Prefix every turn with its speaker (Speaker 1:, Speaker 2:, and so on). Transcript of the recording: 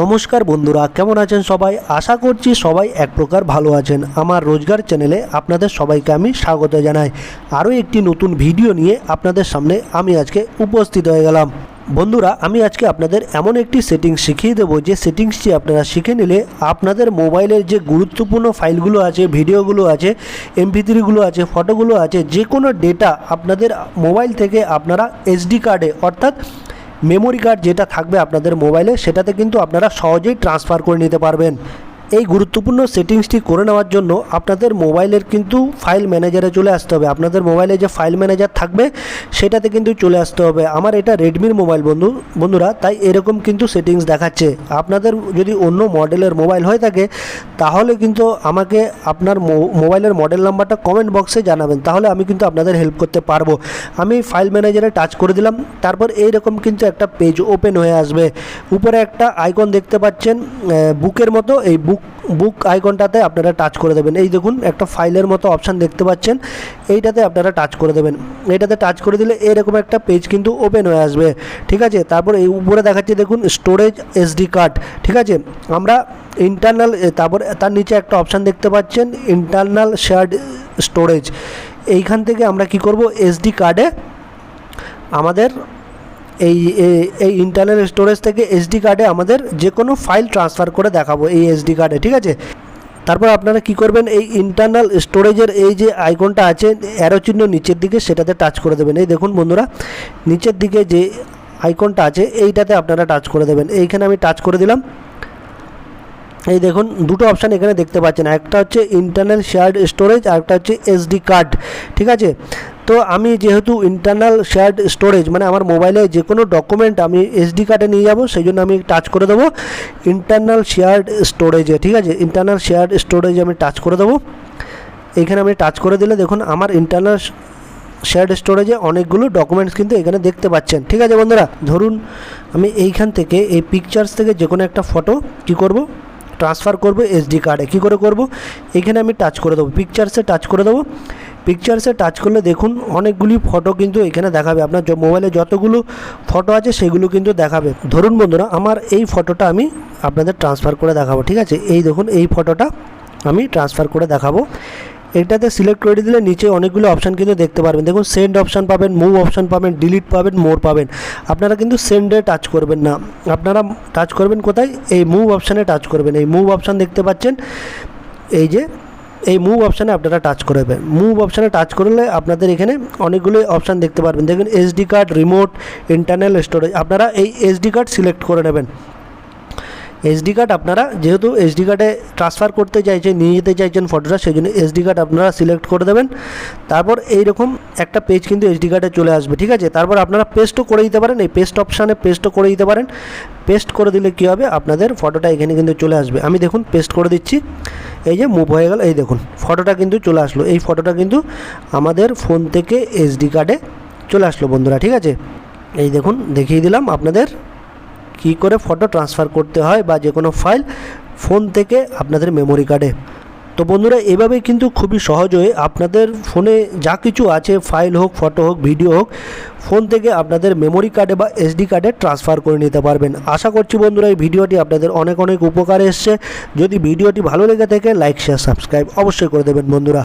Speaker 1: নমস্কার বন্ধুরা, কেমন আছেন সবাই? আশা করছি সবাই এক প্রকার ভালো আছেন। আমার রোজগার চ্যানেলে আপনাদের সবাইকে আমি স্বাগত জানাই। আরও একটি নতুন ভিডিও নিয়ে আপনাদের সামনে আমি আজকে উপস্থিত হয়ে গেলাম। বন্ধুরা, আমি আজকে আপনাদের এমন একটি সেটিংস শিখিয়ে দেবো। যে সেটিংসটি আপনারা শিখে নিলে আপনাদের মোবাইলের যে গুরুত্বপূর্ণ ফাইলগুলো আছে, ভিডিওগুলো আছে, এমপি থ্রিগুলো আছে, ফটোগুলো আছে যে কোনো ডেটা আপনাদের মোবাইল থেকে আপনারা এসডি কার্ডে, অর্থাৎ মেমোরি কার্ড যেটা থাকবে আপনাদের মোবাইলে সেটাতে কিন্তু আপনারা সহজেই ট্রান্সফার করে নিতে পারবেন। এই গুরুত্বপূর্ণ সেটিংসটি করে নেওয়ার জন্য আপনাদের মোবাইলের কিন্তু ফাইল ম্যানেজারে চলে আসতে হবে। আপনাদের মোবাইলে যে ফাইল ম্যানেজার থাকবে, সেটাতে কিন্তু চলে আসতে হবে। আমার এটা রেডমির মোবাইল বন্ধু, বন্ধুরা, তাই এরকম কিন্তু সেটিংস দেখাচ্ছে। আপনাদের যদি অন্য মডেলের মোবাইল হয়ে থাকে, তাহলে কিন্তু আমাকে আপনার মোবাইলের মডেল নাম্বারটা কমেন্ট বক্সে জানাবেন। তাহলে আমি কিন্তু আপনাদের হেল্প করতে পারব। আমি ফাইল ম্যানেজারে টাচ করে দিলাম। তারপর এইরকম কিন্তু একটা পেজ ওপেন হয়ে আসবে। উপরে একটা আইকন দেখতে পাচ্ছেন বুকের মতো। এই বুক বুক আইকনটাতে আপনারা টাচ করে দেবেন। এই দেখুন, একটা ফাইলের মতো অপশান দেখতে পাচ্ছেন। এইটাতে আপনারা টাচ করে দেবেন। এইটাতে টাচ করে দিলে এরকম একটা পেজ কিন্তু ওপেন হয়ে আসবে। ঠিক আছে? তারপর এই উপরে দেখাচ্ছে, দেখুন স্টোরেজ এসডি কার্ড ঠিক আছে? আমরা ইন্টারনাল তারপর তার নিচে একটা অপশান দেখতে পাচ্ছেন ইন্টারনাল শেয়ার্ড স্টোরেজ এইখান থেকে আমরা কি করব? এসডি কার্ডে আমাদের এই এই ইন্টারনাল স্টোরেজ থেকে এসডি কার্ডে আমাদের যে কোনো ফাইল ট্রান্সফার করে দেখাবো এই এসডি কার্ডে ঠিক আছে? তারপর আপনারা কি করবেন, এই ইন্টারনাল স্টোরেজের এই যে আইকনটা আছে অ্যারো চিহ্ন নিচের দিকে সেটাতে টাচ করে দেবেন। এই দেখুন বন্ধুরা, নিচের দিকে যে আইকনটা আছে, এইটাতে আপনারা টাচ করে দেবেন। এইখানে আমি টাচ করে দিলাম। এই দেখুন, দুটো অপশান এখানে দেখতে পাচ্ছেন। একটা হচ্ছে ইন্টারনাল শেয়ার্ড স্টোরেজ আর একটা হচ্ছে এসডি কার্ড ঠিক আছে? তো আমি যেহেতু ইন্টারনাল শেয়ার্ড স্টোরেজ মানে আমার মোবাইলে যে কোনো ডকুমেন্ট আমি এসডি কার্ডে নিয়ে যাব সেই জন্য আমি টাচ করে দেবো। ইন্টারনাল শেয়ার্ড স্টোরেজে ঠিক আছে? ইন্টারনাল শেয়ার্ড স্টোরেজে আমি টাচ করে দেবো। এইখানে আমি টাচ করে দিলে দেখুন আমার ইন্টারনাল শেয়ার্ড স্টোরেজে অনেকগুলো ডকুমেন্টস কিন্তু এখানে দেখতে পাচ্ছেন। ঠিক আছে বন্ধুরা? ধরুন আমি এইখান থেকে এই পিকচার্স থেকে যে কোনো একটা ফটো কী করব? ট্রান্সফার করব এসডি কার্ডে কী করে করব? এখানে আমি টাচ করে দেবো। পিকচার্সে টাচ করে দেবো। পিকচার্সে টাচ করলে দেখুন, অনেকগুলি ফটো কিন্তু এখানে দেখাবে। আপনার মোবাইলে যতগুলো ফটো আছে, সেগুলো কিন্তু দেখাবে। ধরুন বন্ধুরা, আমার এই ফটোটা আমি আপনাদের ট্রান্সফার করে দেখাবো, ঠিক আছে? এই দেখুন, এই ফটোটা আমি ট্রান্সফার করে দেখাবো। এটাতে সিলেক্ট করে দিলে নিচে অনেকগুলো অপশান কিন্তু দেখতে পারবেন। দেখুন সেন্ড অপশান পাবেন মুভ অপশান পাবেন ডিলিট পাবেন মোর পাবেন। আপনারা কিন্তু সেন্ডে টাচ করবেন না। আপনারা টাচ করবেন কোথায়? এই মুভ অপশানে টাচ করবেন। এই মুভ অপশান দেখতে পাচ্ছেন, এই যে এই মুভ অপশানে আপনারা টাচ করবেন মুভ অপশানে টাচ করলে আপনাদের এখানে অনেকগুলো অপশান দেখতে পারবেন। দেখুন SD card remote internal storage আপনারা এই এসডি কার্ড সিলেক্ট করে নেবেন। এসডি কার্ড আপনারা যেহেতু এসডি কার্ডে ট্রান্সফার করতে চাইছেন, নিয়ে যেতে চাইছেন ফটোটা সেই জন্য এসডি কার্ড আপনারা সিলেক্ট করে দেবেন। তারপর এইরকম একটা পেজ কিন্তু এসডি কার্ডে চলে আসবে, ঠিক আছে? তারপর আপনারা পেস্টও করে দিতে পারেন। এই পেস্ট অপশানে পেস্টও করে দিতে পারেন। পেস্ট করে দিলে কী হবে? আপনাদের ফটোটা এখানে কিন্তু চলে আসবে। আমি দেখুন পেস্ট করে দিচ্ছি। এই যে মুভ হয়ে গেল, এই দেখুন ফটোটা কিন্তু চলে আসলো। এই ফটোটা কিন্তু আমাদের ফোন থেকে এসডি কার্ডে চলে আসলো বন্ধুরা, ঠিক আছে? এই দেখুন, দেখিয়ে দিলাম আপনাদের কি করে ফটো ট্রান্সফার করতে হয় বা যে কোনো ফাইল ফোন থেকে আপনাদের মেমোরি কার্ডে তো বন্ধুরা এভাবে কিন্তু খুবই সহজ হয়ে আপনাদের ফোনে যা কিছু আছে ফাইল হোক ফটো হোক ভিডিও হোক ফোন থেকে আপনাদের মেমোরি কার্ডে বা এসডি কার্ডে ট্রান্সফার করে নিতে পারবেন। আশা করছি বন্ধুরা, এই ভিডিওটি আপনাদের অনেক অনেক উপকারে এসছে। যদি ভিডিওটি ভালো লেগে থাকে লাইক শেয়ার সাবস্ক্রাইব অবশ্যই করে দেবেন বন্ধুরা।